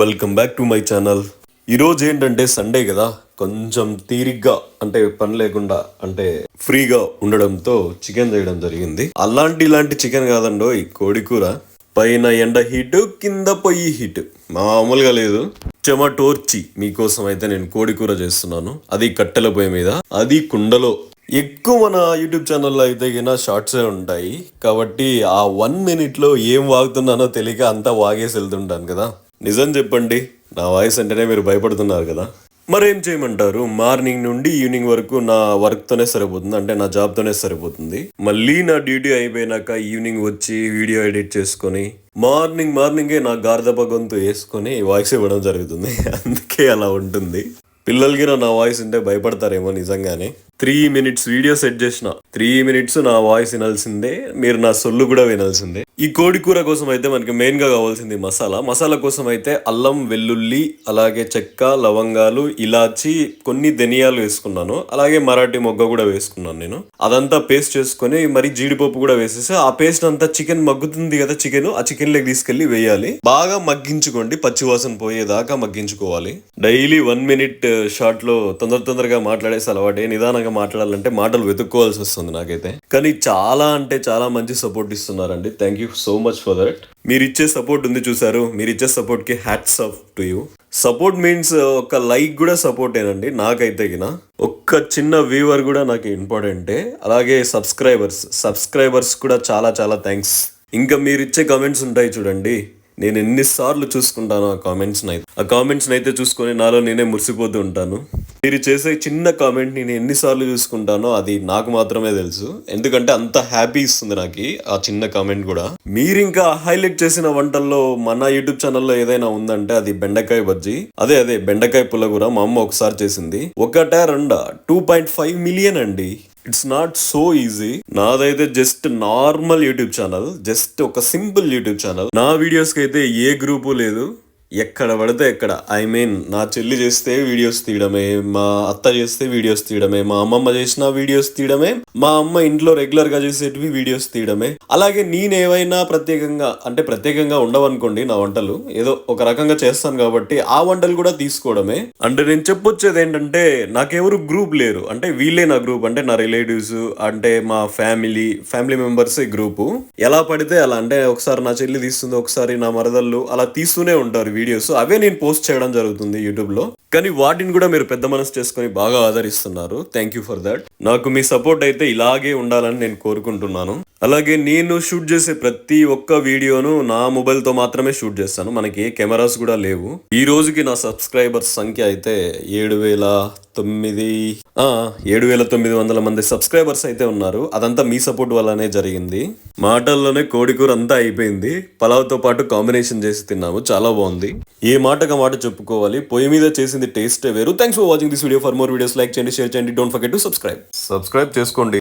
Welcome back to my channel ఈరోజు ఏంటంటే Sunday కదా. కొంచెం తీరిగ్గా అంటే పని లేకుండా అంటే ఫ్రీగా ఉండడంతో చికెన్ చేయడం జరిగింది. అలాంటి ఇలాంటి చికెన్ కాదండో ఈ కోడి కూర పైన ఎండ హీట్ కింద పొయ్యి హీట్. మామూలుగా లేదు. చెమటోర్చి మీకోసం అయితే నేను కోడి కూర చేస్తున్నాను. అది కట్టెల పొయ్యి మీద అది కుండలో. ఎక్కువ మన యూట్యూబ్ ఛానల్లో అయితే గిన షార్ట్సే ఉంటాయి. కాబట్టి ఆ వన్ మినిట్లో ఏం వాగుతున్నానో తెలియక అంతా వాగేసి వెళ్తుంటాను కదా. నిజం చెప్పండి నా వాయిస్ అంటేనే మీరు భయపడుతున్నారు కదా. మరేం చేయమంటారు? మార్నింగ్ నుండి ఈవినింగ్ వరకు నా వర్క్తోనే సరిపోతుంది అంటే నా జాబ్తోనే సరిపోతుంది. మళ్ళీ నా డ్యూటీ అయిపోయినాక ఈవినింగ్ వచ్చి వీడియో ఎడిట్ చేసుకొని మార్నింగ్ మార్నింగే నా గార్దప గొంతు వేసుకొని వాయిస్ ఇవ్వడం జరుగుతుంది. అందుకే అలా ఉంటుంది. పిల్లలకి నా వాయిస్ ఉంటే భయపడతారేమో నిజంగానే. త్రీ మినిట్స్ వీడియో సెట్ చేసిన త్రీ మినిట్స్ నా వాయిస్ వినాల్సిందే మీరు నా సొల్లు కూడా వినాల్సిందే. ఈ కోడి కూర కోసం అయితే మనకి మెయిన్గా కావాల్సింది మసాలా. మసాలా కోసం అయితే అల్లం వెల్లుల్లి అలాగే చెక్క లవంగాలు ఇలాచి కొన్ని ధనియాలు వేసుకున్నాను. అలాగే మరాఠీ మొగ్గ కూడా వేసుకున్నాను నేను. అదంతా పేస్ట్ చేసుకొని మరి జీడిపప్పు కూడా వేసేసి ఆ పేస్ట్ అంతా చికెన్ మగ్గుతుంది కదా చికెన్ ఆ చికెన్ లెగ్ తీసుకెళ్ళి వేయాలి. బాగా మగ్గించుకోండి పచ్చివాసన పోయేదాకా మగ్గించుకోవాలి. డైలీ వన్ మినిట్ షార్ట్లో తొందర తొందరగా మాట్లాడేసి అలవాటే నిదానంగా మాట్లాడాలంటే మాటలు వెతుక్కోవాల్సి వస్తుంది నాకైతే. కానీ చాలా అంటే చాలా మంచి సపోర్ట్ ఇస్తున్నారండి. Thank you so much for that మీరు ఇచ్చే సపోర్ట్ ఉంది చూసారు మీరు ఇచ్చే సపోర్ట్కి hats off to you support means ఒక లైక్ కూడా సపోర్ట్ ఏనండి. నాకైతే గిన. ఒక్క చిన్న వ్యూవర్ కూడా నాకు ఇంపార్టెంటే అలాగే సబ్స్క్రైబర్స్ సబ్స్క్రైబర్స్ కూడా చాలా చాలా థ్యాంక్స్ ఇంకా మీరు ఇచ్చే కామెంట్స్ ఉంటాయి చూడండి. నేను ఎన్నిసార్లు చూసుకుంటాను ఆ కామెంట్స్ని అయితే ఆ కామెంట్స్ అయితే చూసుకొని నాలో నేనే మురిసిపోతూ ఉంటాను. మీరు చేసే చిన్న కామెంట్ నేను ఎన్నిసార్లు చూసుకుంటానో అది నాకు మాత్రమే తెలుసు. ఎందుకంటే అంత హ్యాపీ ఇస్తుంది నాకు ఆ చిన్న కామెంట్ కూడా. మీరు ఇంకా హైలైట్ చేసిన వంటల్లో మన యూట్యూబ్ ఛానల్లో ఏదైనా ఉందంటే అది బెండకాయ బజ్జీ. అదే అదే బెండకాయ పుల్లగూర మా అమ్మ ఒకసారి చేసింది. ఒకటే రెండా? టూ పాయింట్ ఫైవ్ మిలియన్ అండి. ఇట్స్ నాట్ సో ఈజీ నాదైతే just normal YouTube channel just ఒక సింపుల్ యూట్యూబ్ ఛానల్ నా వీడియోస్కి అయితే ఏ గ్రూపు లేదు. ఎక్కడ పడితే ఎక్కడ. ఐ మీన్ నా చెల్లి చేస్తే వీడియోస్ తీయడమే మా అత్త చేస్తే వీడియోస్ తీయడమే మా అమ్మమ్మ చేసిన వీడియోస్ తీయడమే మా అమ్మ ఇంట్లో రెగ్యులర్గా చేసేటివి వీడియోస్ తీయడమే. అలాగే నేనేవైనా ప్రత్యేకంగా అంటే ప్రత్యేకంగా ఉండవనుకోండి నా వంటలు ఏదో ఒక రకంగా చేస్తాను కాబట్టి ఆ వంటలు కూడా తీసుకోవడమే. అంటే నేను చెప్పొచ్చేది ఏంటంటే నాకెవరు గ్రూప్ లేరు. అంటే వీళ్ళే నా గ్రూప్ అంటే నా రిలేటివ్స్ అంటే మా ఫ్యామిలీ ఫ్యామిలీ మెంబర్స్ గ్రూపు ఎలా పడితే అలా అంటే ఒకసారి నా చెల్లి తీస్తుంది ఒకసారి నా మరదళ్ళు అలా తీస్తూనే ఉంటారు వీడియోస్ అవే నేను పోస్ట్ చేయడం జరుగుతుంది యూట్యూబ్లో. కానీ వాటిని కూడా మీరు పెద్ద మనసు చేసుకొని బాగా ఆదరిస్తున్నారు. థ్యాంక్ యూ ఫర్ దాట్ నాకు మీ సపోర్ట్ అయితే ఇలాగే ఉండాలని నేను కోరుకుంటున్నాను. అలాగే నేను షూట్ చేసే ప్రతి ఒక్క వీడియోను నా మొబైల్తో మాత్రమే షూట్ చేస్తాను. మనకి ఏ కెమెరాస్ కూడా లేవు. ఈ రోజుకి నా సబ్స్క్రైబర్స్ సంఖ్య అయితే ఏడు వేల తొమ్మిది ఏడు వేల తొమ్మిది వందల మంది సబ్స్క్రైబర్స్ అయితే ఉన్నారు. అదంతా మీ సపోర్ట్ వల్లనే జరిగింది. మాటల్లోనే కోడికూర అంతా అయిపోయింది. పలావ్తో పాటు కాంబినేషన్ చేసి తిన్నాము. చాలా బాగుంది. ఏ మాటగా మాట చెప్పుకోవాలి? పొయ్యి మీద చేసింది టేస్టే వేరు. Thanks for watching this video for more videos like చేయండి షేర్ చేయండి. Don't forget to subscribe subscribe చేసుకోండి.